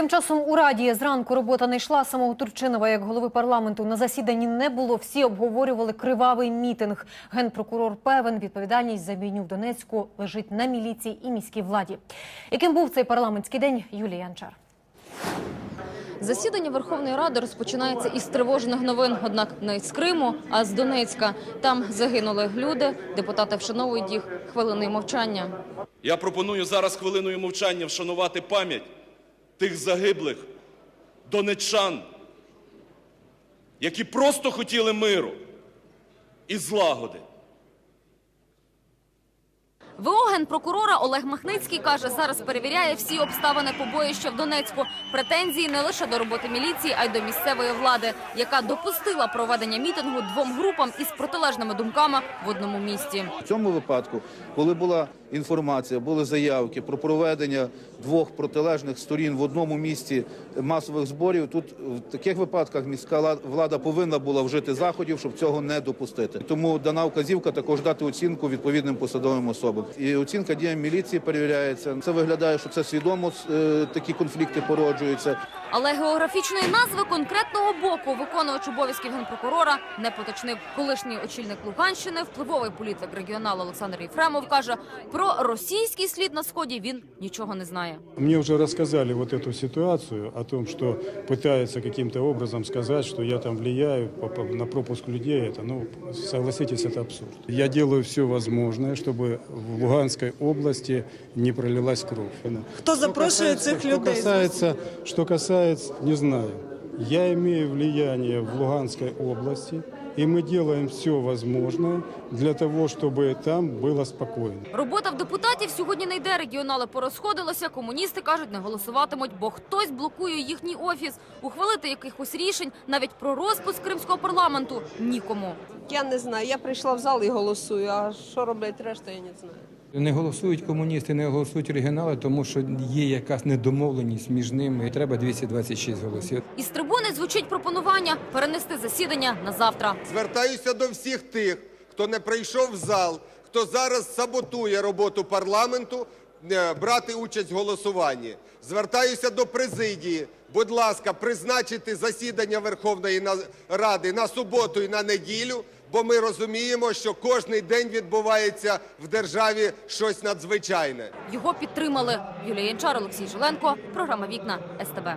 Тим часом у Раді зранку робота не йшла. Самого Турчинова, як голови парламенту, на засіданні не було. Всі обговорювали кривавий мітинг. Генпрокурор певен, відповідальність за війню в Донецьку лежить на міліції і міській владі. Яким був цей парламентський день? Юлія Янчар. Засідання Верховної Ради розпочинається із тривожних новин, однак не з Криму, а з Донецька. Там загинули люди. Депутати вшановують їх хвилиною мовчання. Я пропоную зараз хвилиною мовчання вшанувати пам'ять тих загиблих донечан, які просто хотіли миру і злагоди. ВО генпрокурора Олег Махницький каже, зараз перевіряє всі обставини побоїща в Донецьку. Претензії не лише до роботи міліції, а й до місцевої влади, яка допустила проведення мітингу двом групам із протилежними думками в одному місті. В цьому випадку, коли була інформація, були заявки про проведення двох протилежних сторін в одному місці масових зборів, тут в таких випадках міська ла- влада повинна була вжити заходів, щоб цього не допустити. Тому дана вказівка також дати оцінку відповідним посадовим особам І оцінка діям міліції перевіряється. Це виглядає, що це свідомо е, такі конфлікти породжуються. Але географічної назви конкретного боку виконувач обов'язків генпрокурора не поточнив. Колишній очільник Луганщини, впливовий політик регіонал Олександр Єфремов каже, про російський слід на сході він нічого не знає. Мне уже рассказали вот эту ситуацию о том, что пытаются каким-то образом сказать, что я там влияю по- по- на пропуск людей. Это, ну, согласитесь, это абсурд. Я делаю все возможное, чтобы в Луганской области не пролилась кровь. Хто запрошує цих Что людей? касается, что касается, не знаю. Я имею влияние в Луганской области, и мы делаем все возможное для того, чтобы там было спокойно. Робота в депутатів сьогодні не йде. Регіонали порозходилися. Комуністи кажуть, не голосуватимуть, бо хтось блокує їхній офіс. Ухвалити якихось рішень навіть про розпуск кримського парламенту нікому. Я не знаю. Я прийшла в зал і голосую. А що роблять решта, я не знаю. Не голосують комуністи, не голосують регіонали, тому що є якась недомовленість між ними. І треба 226 голосів. Із трибуни звучить пропонування перенести засідання на завтра. Звертаюся до всіх тих, хто не прийшов в зал, хто зараз саботує роботу парламенту, е, брати участь в голосуванні. Звертаюся до президії. Будь ласка, призначити засідання Верховної Ради на суботу і на неділю, бо ми розуміємо, що кожний день відбувається в державі щось надзвичайне. Його підтримали Юлія Янчар, Олексій Жиленко. Програма Вікна СТБ.